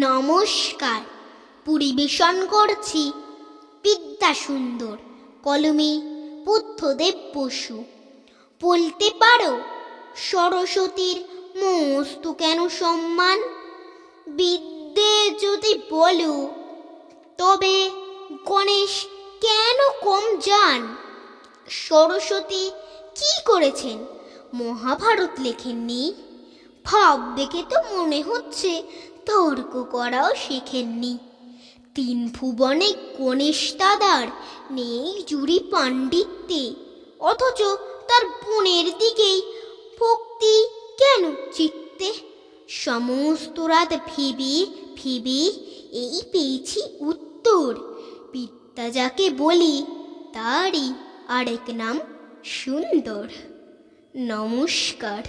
নমস্কার। পরিবেশন করছি বিদ্যা সুন্দর কলমে বুদ্ধদেব বসু। বলতে পারো, সরস্বতীর মস্ত কেন সম্মান? বিদ্যে যদি বলো, তবে গণেশ কেন কম যান? সরস্বতী কি করেছেন? মহাভারত লেখেননি? ভাব দেখে তো মনে হচ্ছে তর্ক করাও শেখেননি। তিন ভুবনে গণেশ দাদার নেই জুড়ি পাণ্ডিত্যে, অথচ তার বোনের দিকেই ভক্তি কেন চিত্তে? সমস্ত রাত ভেবে ভেবে এই পেয়েছি উত্তর। বিদ্যা যাকে বলি তারই আরেক নাম সুন্দর। নমস্কার।